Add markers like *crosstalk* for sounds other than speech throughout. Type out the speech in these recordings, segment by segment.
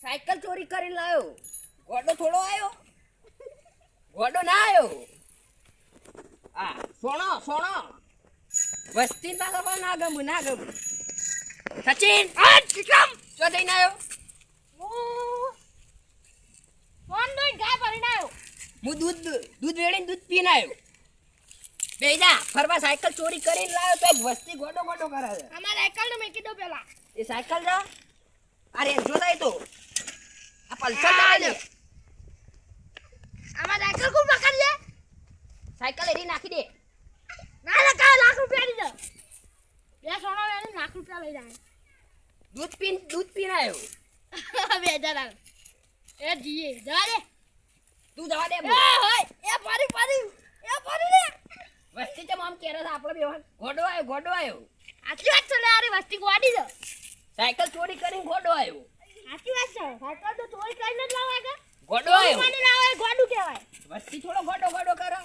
Cycle ચોરી કરીને લાયો. ગોડો થોડો આવ્યો ગોડો ના આવ્યો આ સોણો સોણો. વસ્તી પાછો પણ ના ગમું ના ગમું. સચિન હટ વિક્રમ ચો જઈને આવ્યો ફોન દોઈ ગાય ભરીને આવ્યો હું દૂધ દૂધ વેળીને દૂધ પીને આવ્યો બે જા ફરવા સાયકલ ચોરી કરીને લાવ્યો તો એક વસ્તી ગોડો ગોડો કરે છે. અમાર સાયકલ મેં દો પેલા. એ સાયકલ જા. અરે જોતા તો. આ પલ્સર લાવે છે અમારા સાયકલ કોણ પકડજે સાયકલ એરી નાખી દે. ના ના કા લાખ રૂપિયા દીધો બે સોનો વેણી લાખ રૂપિયા લઈ જાય. દૂધ પીન દૂધ પીને આવ્યો *laughs* બે હજાર એ જીએ જવા દે. તું જવા દે એ હોય એ ફરી ફરી. એ ફરી રે વસ્તી ચમ આમ કેરે છે આપણે બેવાન ગોડો આવ્યો ગોડો આવ્યો. આટલી વાત છે અરે વસ્તી ગોડી દો સાયકલ ચોરી કરીને ગોડો આવ્યો. આટલી વાત છે. સાયકલ તો ચોરી કરીને જ લાવાય કે ગોડો આવ્યો. મને લાવાય ગોડું કહેવાય. વસ્તી થોડો ગોડો ગોડો કરો.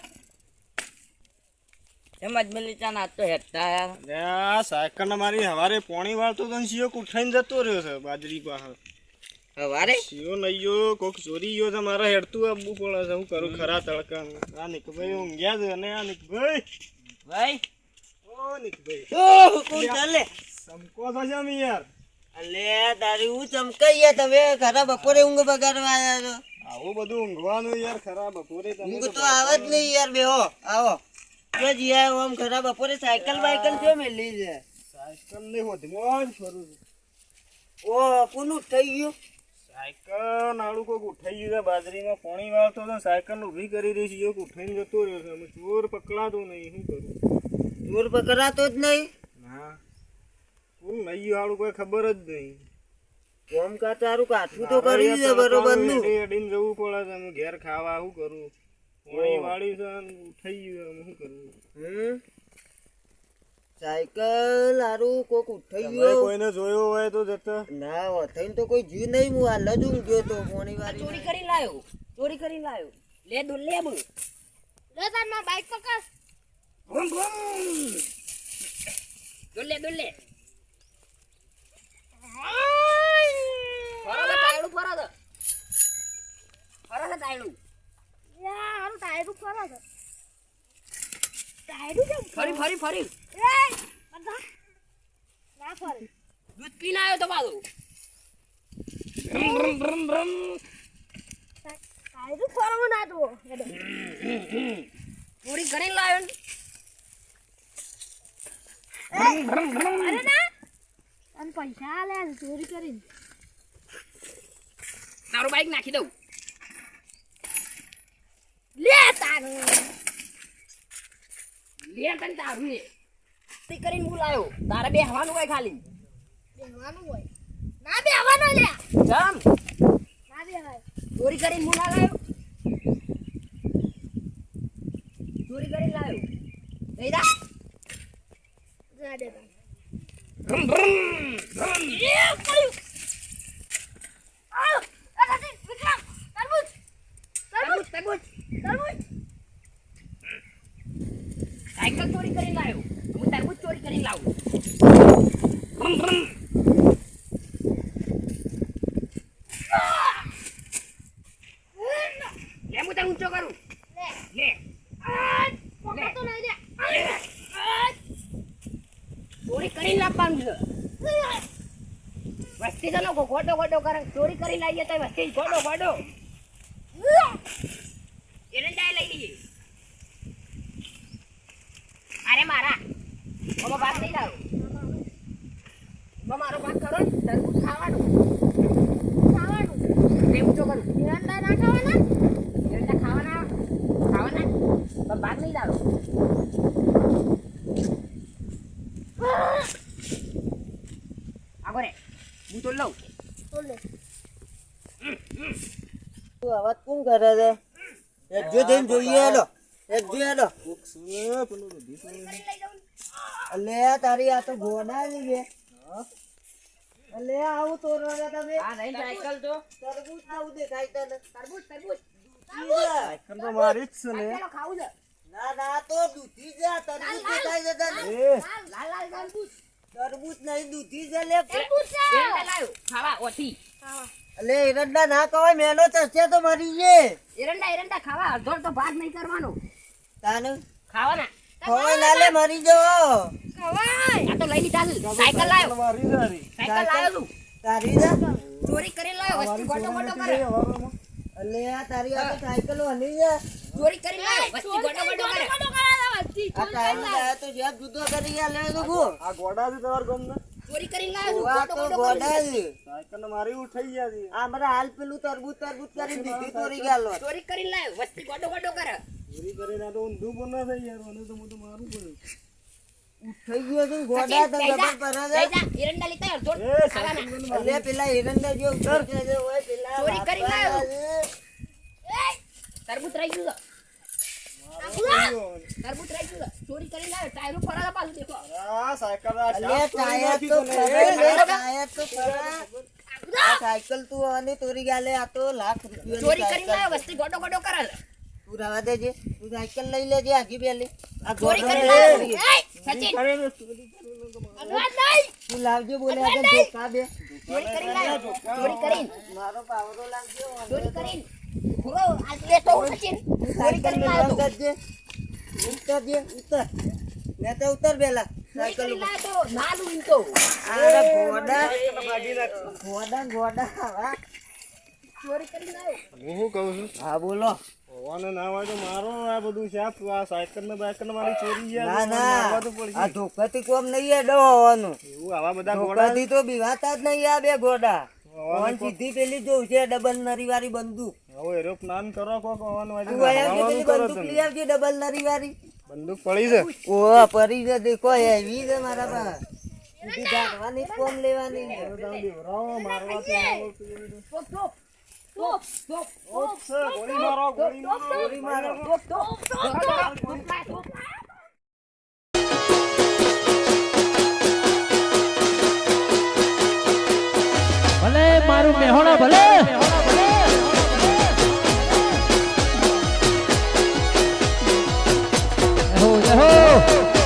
એમાં જ ચા ના તો હેતા યાર સાયકલ ને મારી હવારે પોણી વાળતો તો સીઓ ઉઠાઈને જતો રહ્યો છે બાજરી પાસે હવારે? સીઓ નઈયો કોક ચોરી ગયો છે મારે હેડતું આવવું પડે છે હું કરું ખરા તડકા આ નિકભાઈ ઊંઘ્યા છે અને આ નિકભાઈ ભાઈ? ઓ નિકભાઈ ઓ હુકુમ ચાલે? સમકો છો છે અમે યાર. અલે તારી હું ચમકાઈ તમે? ખરા બપોરે ઊંઘ બગાડવા આવ્યા છો? આવું બધું ઊંઘવાનું યાર ખરા બપોરે તમે ઊંઘ તો આવે જ નહીં યાર બેહો આવો. કે જીયા આમ ખરા બપોરે સાયકલ બાયકલ જો મેલી છે? સાયકલ નહીં હોધમાં મોન છોરું ઓ કોનું થઈ ગયું? સાયકલ નાળું કોઈક ઉઠાઈ ગયું બાજરીમાં પોણી વાળતો તો સાયકલ ઊભી કરી દઈશ યો ઉઠાઈને જતો રહ્યો છે. અમે ચોર પકડાતો નહીં શું કરું? ચોર પકડાતો જ નહીં? ના. કોણ નહીં હાળું કોઈ ખબર જ નહીં. કોમ કા તારું કાઠું તો છે બરોબરનું જવું પડે છે અમે ઘેર ખાવા શું કરું? પોણી વાળી છે ઉઠાઈ ગયું શું કરવું હમ? સાયકલ હારું કોક ઉઠાઈ ગયો. કોઈને જોયો હોય તો જતો. ના વથઈને તો કોઈ જીવ નહીં હું હાલ જ ઊંઘ્યો તો પોણી વાળી. ચોરી કરીને લાયો. ચોરી કરીને લાયો. લે દો લે બુ લે તારમાં બાઈક પકડ. ભમ ભમ. દોલે દોલે ફરો તાયડું ટાયડું ફરો તાયડું. ટાયડું યા હારું તાયડું ફરે ટાયરું કેમ ફરી ફરી ફરી. એ બધા. ના ફરે. દૂધ પીને આવ્યો તો પાછો ભ્રમ ભ્રમ ભ્રમ ભ્રમ ટાયરું ફરવું ના જુઓ ચોરી કરીને લાવ્યો ને. અરે ના. અને પૈસા આલે ચોરી કરીને. તારું બાઈક નાખી દઉં. લે તારું. લે તને તારું એ તે કરીને હું લાવ્યો તારે બે હવાનું હોય ખાલી. બેહવાનું હોય. ના બેહવાનું લે. જમ. ના બેહાય. ચોરી કરીને હું ના લાવ્યો ચોરી કરીને લાવ્યો લઈ દા જા દે તાર. ભ્રમ ભ્રમ ભ્રમ એ પડ્યું આવ એ સચિન વિક્રમ તરબૂચ તરબૂચ તરબૂચ તરબૂચ તરબૂચ સાયકલ ચોરી કરીને લાવ્યો હું તરબૂચ ચોરી કરીને લાવું ભ્રમ ભ્રમ લે હું તને ઊંચો કરું લે લે આ પકડ તો લઈ લે ચોરી કરી નાખવાનું છે. વસ્તી તો લોકો ગોડો ગોડો કરે ચોરી કરી લાવીએ તો વસ્તી ગોડો ગોડો એને જાય લઈ લઈએ. અરે મારા મારો ભાગ નહીં લાવો. મારો ભાગ કરો ને તરબૂચ ખાવાનું. ખાવાનું. લે ઊંચો કરું. એરંડા ના ખાવાના? એરંડા ખાવાના ખાવાના પણ ભાગ નહીં લાવો આગો રે હું તો લઉં તો લે તું અવાજ કોણ કરે છે? એક જો જઈને જોઈએ હેલો. એક જો હેલો. છે છે. અલે તારી આ તો ગોડાની બે અલે આવું તો રોડા તમે. આ નહીં સાયકલ તો. તરબૂચ આવું દેખાય તને તરબૂચ તરબૂચ. સાયકલ તો મારી જ છે ને. ખાવું છે. ના ના તો દૂધી જા તરબૂચ દેખાય છે તને. લાલ લાલ તરબૂચ. તરબૂચ નહીં દૂધી છે લે. તરબૂચ છે. ખાવા ઓથી ખાવા. અલે એરંડા ના કવાય મેનો ચસ્યા તો મરી જે એરંડા એરંડા ખાવા અડધો તો ભાગ નહીં કરવાનો. તાને? ખાવાના. ખવાય ના લે મરી જો ખવાય. આ તો લઈ લીધા સાયકલ લાવ્યો મારી જારી સાયકલ લાવ્યો તું. તારી જા ચોરી કરી લાવ્યો વસ્તી ગોટો ગોટો કરે. અલે આ તારી આ સાયકલ સાયકલો હલી જા ચોરી કરી લાવ્યો વસ્તી ગોટો ગોટો કરે આ તો જ્યાં જુદો કરી ગયા લે તો આ ગોડા જ તમાર ગમ ગામના? ચોરી કરીને લાવ્યો છું કરે છે સાયકલ મારી ઉઠાઈ ગયા છે આ મારા હાલ પેલું તરબૂચ તરબૂત કરી દીધી ચોરી ગયા ચોરી કરીને લાવ્યો વસ્તી ગોડો ગોડો કરે ચોરી કરીને તો ઊંધું પણ ના થઈ યાર મને તો મોટું મારું પડ્યું ઉઠાઈ ગયો તું ગોડા તો જબર પર જા. એરંડા લેતા જોડ. ખાવાના. લે પેલા એરંડા જો ઉતર છે ઓય પેલા ચોરી કરીને લાવ્યો. તરબૂત રહી ગયું છે. રહી ગયું. ચોરી કરી લાવે ટાયર ઉપર ફરાવા પાછું દેખો. આ સાયકલ આ ટાયર તો ફરે લે. ટાયર તો ફરે આ સાયકલ તું આની ચોરી ગાલે આ તો લાખ રૂપિયા ચોરી કરી લાવે વસ્તી ગોડો ગોડો કરે. તું રવા દેજે તું સાયકલ લઈ લેજે આગી પેલી આ ચોરી કરી લાવે સચિન. અરે, તો. અડવાન નહીં. તું લાવજો બોલે આ ધોકા બે. ચોરી કરી લાવ્યો ચોરી કરીને મારો પાવરો લાવજો ચોરી કરી. પૂરો આ લેતો હું સચિન. ચોરી કરી ને ઉતરજે ઉતરજે ઉતર. લે તો ઉતર બેલા. સાયકલ ઉપર. લાવ્યો તો ના લઉં તો. અરે ગોડા. ગોડા ગોડા હા ચોરી કરી લાવ્યો હું શું કહું છું? હા બોલો. હોવાને ના હોય તો મારો આ બધું છે. આ સાયકલ ને બાયકલ ને મારી ચોરી છે. ના. ના. આ ધોકાથી કોમ નહીં હેડો હોવાનું. એવું આવા બધા ગોડા? તો બીવાતા જ નહીં આ બે ગોડા. ઓન સીધી પેલી જોઉં છે ડબલ નરી વાળી બંદૂક. હવે એરો પ્લાન કરો કોક તો તું ખાવાનું કરો બંદૂક. લઈ આવજે ડબલ નરી વારી બંદૂક પડી છે. ઓ પડી છે દેખો એવી છે મારા પાસે. ઉડી જાગવાની કોમ લેવાની. તમે મારવા તો ટોપ ઓપ છે, ગોળી મારો ગોળી મારો ગોળી મારો. ટોપ ટોપ ટોપ ભલે મારું મેહોણા ભલે.